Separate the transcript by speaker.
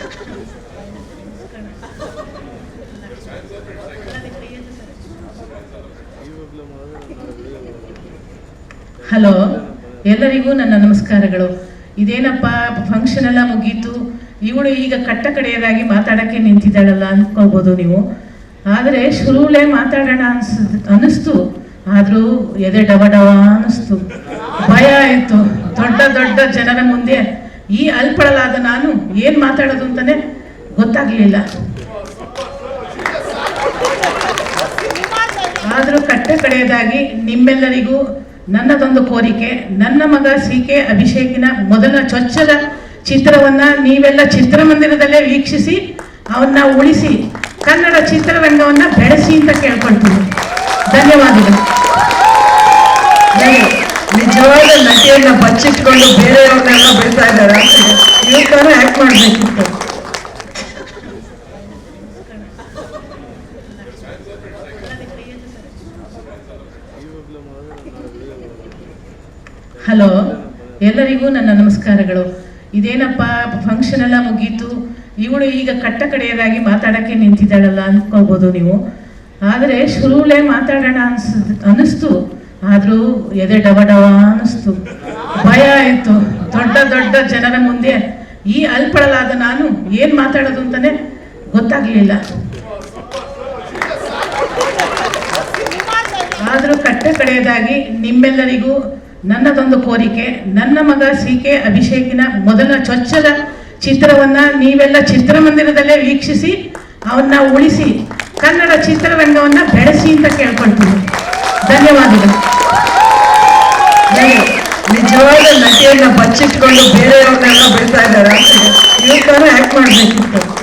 Speaker 1: Hello, ಎಲ್ಲರಿಗೂ ನನ್ನ ನಮಸ್ಕಾರಗಳು. ಇದೇನಪ್ಪ ಫಂಕ್ಷನ್ ಎಲ್ಲ ಮುಗೀತು. ಇವಳು ಈಗ ಕಟ್ಟ ಕಡೆಯದಾಗಿ ಮಾತಾಡಕ್ಕೆ ನಿಂತಿದ್ದಾಳಲ್ಲ ಅನ್ಕೋಬಹುದು ನೀವು. ಆದರೆ ಶುರುಲೇ ಮಾತಾಡೋಣ ಅನ್ಸ್ ಅನ್ನಿಸ್ತು. ಆದರೂ ಎದೆ ಡವ ಡವ ಅನಿಸ್ತು ಭಯ ಆಯಿತು. ದೊಡ್ಡ ದೊಡ್ಡ ಜನರ ಮುಂದೆ ಈ ಅಲ್ಪಳಲಾದ ನಾನು ಏನು ಮಾತಾಡೋದು ಅಂತಾನೆ ಗೊತ್ತಾಗ್ಲಿಲ್ಲ. ಆದರೂ ಕಟ್ಟ ಕಡೆಯದಾಗಿ ನಿಮ್ಮೆಲ್ಲರಿಗೂ ನನ್ನದೊಂದು ಕೋರಿಕೆ, ನನ್ನ ಮಗ ಸಿ ಕೆ ಅಭಿಷೇಕಿನ ಮೊದಲ ಚೊಚ್ಚಲ ಚಿತ್ರವನ್ನ ನೀವೆಲ್ಲ ಚಿತ್ರಮಂದಿರದಲ್ಲೇ ವೀಕ್ಷಿಸಿ, ಅವನ್ನ ಉಳಿಸಿ, ಕನ್ನಡ ಚಿತ್ರರಂಗವನ್ನ ಬೆಳೆಸಿ ಅಂತ ಕೇಳ್ಕೊಳ್ತೀನಿ. ಧನ್ಯವಾದಗಳು.
Speaker 2: ನಿಜವಾದ ನಟಿಯನ್ನ ಬಚ್ಚಿಟ್ಕೊಂಡು ಬಿಡ್ತಾ ಇದ್ದಾರೆ. ಇವತ್ತಾರೆ ತರ ಆಕ್ಟ್
Speaker 1: ಹಲೋ, ಎಲ್ಲರಿಗೂ ನನ್ನ ನಮಸ್ಕಾರಗಳು. ಇದೇನಪ್ಪ ಫಂಕ್ಷನ್ ಎಲ್ಲ ಮುಗೀತು. ಇವಳು ಈಗ ಕಟ್ಟ ಕಡೆಯದಾಗಿ ಮಾತಾಡಕ್ಕೆ ನಿಂತಿದ್ದಾಳಲ್ಲ ಅನ್ಕೋಬೋದು ನೀವು. ಆದರೆ ಶುರುಲೇ ಮಾತಾಡೋಣ ಅನ್ಸ್, ಅನ್ನಿಸ್ತು. ಆದರೂ ಎದೆ ಡವ ಡವ ಅನ್ನಿಸ್ತು. ದೊಡ್ಡ ಜನರ ಮುಂದೆ ಈ ಅಲ್ಪಳಲಾದ ನಾನು ಏನು ಮಾತಾಡೋದು ಅಂತಾನೆ ಗೊತ್ತಾಗ್ಲಿಲ್ಲ. ಆದರೂ ಕಟ್ಟ ಕಡೆಯದಾಗಿ ನಿಮ್ಮೆಲ್ಲರಿಗೂ ನನ್ನದೊಂದು ಕೋರಿಕೆ, ನನ್ನ ಮಗ ಸಿ ಕೆ ಅಭಿಷೇಕಿನ ಮೊದಲ ಚೊಚ್ಚಲ ಚಿತ್ರವನ್ನ ನೀವೆಲ್ಲ ಚಿತ್ರಮಂದಿರದಲ್ಲೇ ವೀಕ್ಷಿಸಿ, ಅವನ್ನ ಉಳಿಸಿ, ಕನ್ನಡ ಚಿತ್ರರಂಗವನ್ನ ಬೆಳೆಸಿ ಅಂತ ಕೇಳ್ಕೊಳ್ತೀನಿ. ಧನ್ಯವಾದಗಳು.
Speaker 2: ನಟಿಯನ್ನ ಬಚ್ಚಿಟ್ಕೊಂಡು ಬೇರೆಯವ್ರನ್ನೆಲ್ಲ ಬಿಡ್ತಾ ಇದ್ದಾರೆ. ತರ ಆಕ್ಟ್ ಮಾಡ್ಬೇಕಿತ್ತು.